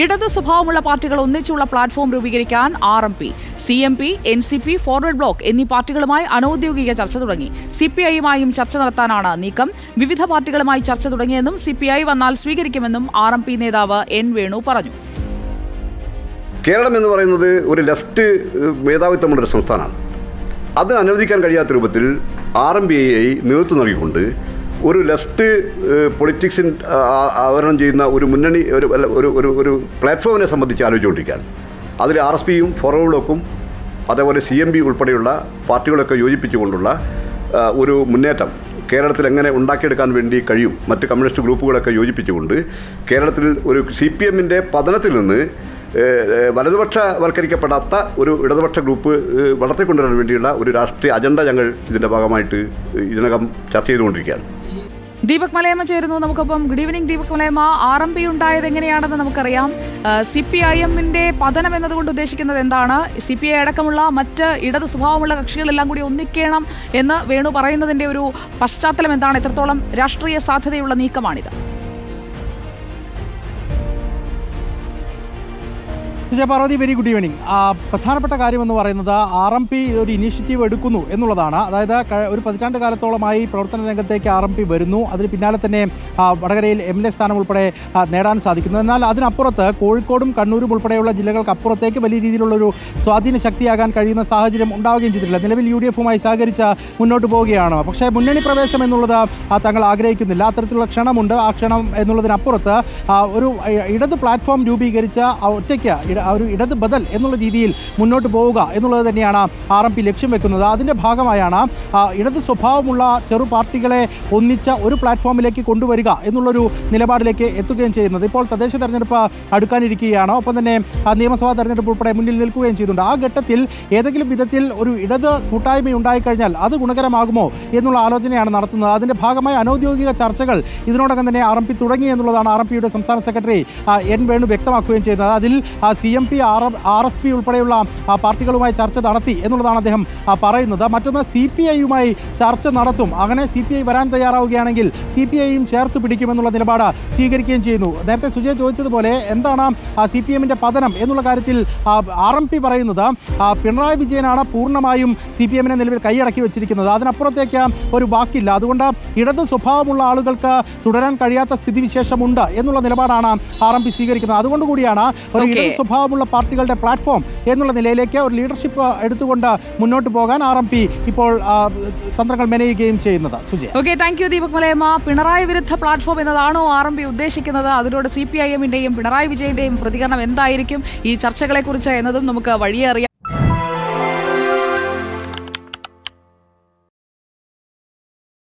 ഇടത് സ്വഭാവമുള്ള പാർട്ടികൾ ഒന്നിച്ചുള്ള പ്ലാറ്റ്ഫോം രൂപീകരിക്കാൻ R M P C M P N C P forward bloc എന്നീ പാർട്ടികളുമായി അനൌദ്യോഗിക ചർച്ച തുടങ്ങി. സി പി ഐയുമായും ചർച്ച നടത്താനാണ് നീക്കം. വിവിധ പാർട്ടികളുമായി ചർച്ച തുടങ്ങിയെന്നും സി പി ഐ വന്നാൽ സ്വീകരിക്കുമെന്നും ആർ എം പി നേതാവ് എൻ വേണു പറഞ്ഞു. കേരളം എന്ന് പറയുന്നത് ഒരു ലെഫ്റ്റ് മേധാവിത്വമുള്ള ഒരു സംസ്ഥാനമാണ്. അത് അനുവദിക്കാൻ കഴിയാത്ത രൂപത്തിൽ ആർ എം പി ഐ നേതൃത്വം നൽകിക്കൊണ്ട് ഒരു ലെഫ്റ്റ് പൊളിറ്റിക്സിൻ ആവരണം ചെയ്യുന്ന ഒരു മുന്നണി ഒരു ഒരു ഒരു ഒരു പ്ലാറ്റ്ഫോമിനെ സംബന്ധിച്ച് ആലോചിച്ചുകൊണ്ടിരിക്കുകയാണ്. അതിൽ ആർ എസ് പിയും ഫോറോ ബ്ലോക്കും അതേപോലെ സി എം ബി ഉൾപ്പെടെയുള്ള പാർട്ടികളൊക്കെ യോജിപ്പിച്ചുകൊണ്ടുള്ള ഒരു മുന്നേറ്റം കേരളത്തിൽ എങ്ങനെ ഉണ്ടാക്കിയെടുക്കാൻ വേണ്ടി കഴിയും മറ്റ് കമ്മ്യൂണിസ്റ്റ് ഗ്രൂപ്പുകളൊക്കെ യോജിപ്പിച്ചുകൊണ്ട് കേരളത്തിൽ ഒരു സി പി എമ്മിന്റെ പതനത്തിൽ നിന്ന് വലതുപക്ഷ വൽക്കരിക്കപ്പെടാത്ത ഒരു ഇടതുപക്ഷ ഗ്രൂപ്പ് വളർത്തിക്കൊണ്ടുവരാൻ വേണ്ടിയുള്ള ഒരു രാഷ്ട്രീയ അജണ്ട ഞങ്ങൾ ഇതിന്റെ ഭാഗമായിട്ട് ഇതിനകം ചർച്ച ചെയ്തുകൊണ്ടിരിക്കുകയാണ്. ദീപക് മലയമ്മ ചേരുന്നു. നമുക്കൊപ്പം good evening Deepak Malayamma. R M P ഉണ്ടായത് എങ്ങനെയാണെന്ന് നമുക്കറിയാം. സി പി ഐ എമ്മിന്റെ പതനം എന്നതുകൊണ്ട് ഉദ്ദേശിക്കുന്നത് എന്താണ്? സി പി ഐ അടക്കമുള്ള മറ്റ് ഇടത് സ്വഭാവമുള്ള കക്ഷികളെല്ലാം കൂടി ഒന്നിക്കണം എന്ന് വേണു പറയുന്നതിന്റെ ഒരു പശ്ചാത്തലം എന്താണ്? എത്രത്തോളം രാഷ്ട്രീയ സാധ്യതയുള്ള നീക്കമാണിത്? Vijaya Parvathy very good evening പ്രധാനപ്പെട്ട കാര്യമെന്ന് പറയുന്നത് ആർ എം പി ഒരു ഇനീഷ്യേറ്റീവ് എടുക്കുന്നു എന്നുള്ളതാണ്. അതായത് ഒരു പതിറ്റാണ്ട് കാലത്തോളമായി പ്രവർത്തന രംഗത്തേക്ക് ആർ എം പി വരുന്നു. അതിന് പിന്നാലെ തന്നെ വടകരയിൽ എം എൽ എ സ്ഥാനം ഉൾപ്പെടെ നേടാൻ സാധിക്കുന്നു. എന്നാൽ അതിനപ്പുറത്ത് കോഴിക്കോടും കണ്ണൂരും ഉൾപ്പെടെയുള്ള ജില്ലകൾക്ക് അപ്പുറത്തേക്ക് വലിയ രീതിയിലുള്ളൊരു സ്വാധീന ശക്തിയാകാൻ കഴിയുന്ന സാഹചര്യം ഉണ്ടാവുകയും ചെയ്തിട്ടില്ല. നിലവിൽ യു ഡി എഫുമായി സഹകരിച്ച് മുന്നോട്ട് പോവുകയാണ്. പക്ഷേ മുന്നണി പ്രവേശം എന്നുള്ളത് തങ്ങൾ ആഗ്രഹിക്കുന്നില്ല. അത്തരത്തിലുള്ള ക്ഷണമുണ്ട്. ആ ക്ഷണം എന്നുള്ളതിനപ്പുറത്ത് ഒരു ഇടത് പ്ലാറ്റ്ഫോം രൂപീകരിച്ച ഒറ്റയ്ക്ക് ആ ഒരു ഇടത് ബദൽ എന്നുള്ള രീതിയിൽ മുന്നോട്ട് പോവുക എന്നുള്ളത് തന്നെയാണ് ആർ എം പി ലക്ഷ്യം വെക്കുന്നത്. അതിന്റെ ഭാഗമായാണ് ഇടത് സ്വഭാവമുള്ള ചെറു പാർട്ടികളെ ഒന്നിച്ച ഒരു പ്ലാറ്റ്ഫോമിലേക്ക് കൊണ്ടുവരിക എന്നുള്ളൊരു നിലപാടിലേക്ക് എത്തുകയും ചെയ്യുന്നത്. ഇപ്പോൾ തദ്ദേശ തെരഞ്ഞെടുപ്പ് അടുക്കാനിരിക്കുകയാണ്. ഒപ്പം തന്നെ നിയമസഭാ തെരഞ്ഞെടുപ്പ് ഉൾപ്പെടെ മുന്നിൽ നിൽക്കുകയും ചെയ്യുന്നുണ്ട്. ആ ഘട്ടത്തിൽ ഏതെങ്കിലും വിധത്തിൽ ഒരു ഇടത് കൂട്ടായ്മ ഉണ്ടായിക്കഴിഞ്ഞാൽ അത് ഗുണകരമാകുമോ എന്നുള്ള ആലോചനയാണ് നടത്തുന്നത്. അതിന്റെ ഭാഗമായി അനൌദ്യോഗിക ചർച്ചകൾ ഇതിനോടകം തന്നെ ആർ എം പി തുടങ്ങി എന്നുള്ളതാണ് ആർ എം പിയുടെ സംസ്ഥാന സെക്രട്ടറി എൻ വേണു വ്യക്തമാക്കുകയും ചെയ്യുന്നത്. അതിൽ C M P R R S P ഉൾപ്പെടെയുള്ള പാർട്ടികളുമായി ചർച്ച നടത്തി എന്നുള്ളതാണ് അദ്ദേഹം പറയുന്നത്. മറ്റൊന്ന് സി പി ഐയുമായി ചർച്ച നടത്തും. അങ്ങനെ സി പി ഐ വരാൻ തയ്യാറാവുകയാണെങ്കിൽ സി പി ഐയും ചേർത്ത് പിടിക്കുമെന്നുള്ള നിലപാട് സ്വീകരിക്കുകയും ചെയ്യുന്നു. നേരത്തെ സുജയ ചോദിച്ചതുപോലെ എന്താണ് സി പി എമ്മിന്റെ പതനം എന്നുള്ള കാര്യത്തിൽ ആർ എം പി പറയുന്നത് പിണറായി വിജയനാണ് പൂർണമായും സി പി എമ്മിനെ നിലവിൽ കൈയടക്കി വെച്ചിരിക്കുന്നത്. അതിനപ്പുറത്തേക്ക് ഒരു വാക്കില്ല. അതുകൊണ്ട് ഇടത് സ്വഭാവമുള്ള ആളുകൾക്ക് തുടരാൻ കഴിയാത്ത സ്ഥിതിവിശേഷമുണ്ട് എന്നുള്ള നിലപാടാണ് ആർ എം പി സ്വീകരിക്കുന്നത്. അതുകൊണ്ടുകൂടിയാണ് ഒരു ഇടത് ഇടത് സ്വഭാവമുള്ള പാർട്ടികളുടെ പ്ലാറ്റ്ഫോം എന്നുള്ള നിലയിലേക്ക് ഒരു ലീഡർഷിപ്പ് എടുത്തുകൊണ്ട് മുന്നോട്ട് പോകാൻ ആർ എം പി ഇപ്പോൾ തന്ത്രങ്ങൾ മെനയുകയും ചെയ്യുന്നത്. Sujaya. Okay thank you Deepak Malayamma. Pinarayi വിരുദ്ധ പ്ലാറ്റ്ഫോം എന്നതാണോ ആർ എം പി ഉദ്ദേശിക്കുന്നത്? അതിനോട് സി പി ഐ എമ്മിന്റെയും പിണറായി വിജയന്റെയും പ്രതികരണം എന്തായിരിക്കും? ഈ ചർച്ചകളെ കുറിച്ച് എന്നതും നമുക്ക് വഴിയെ അറിയാം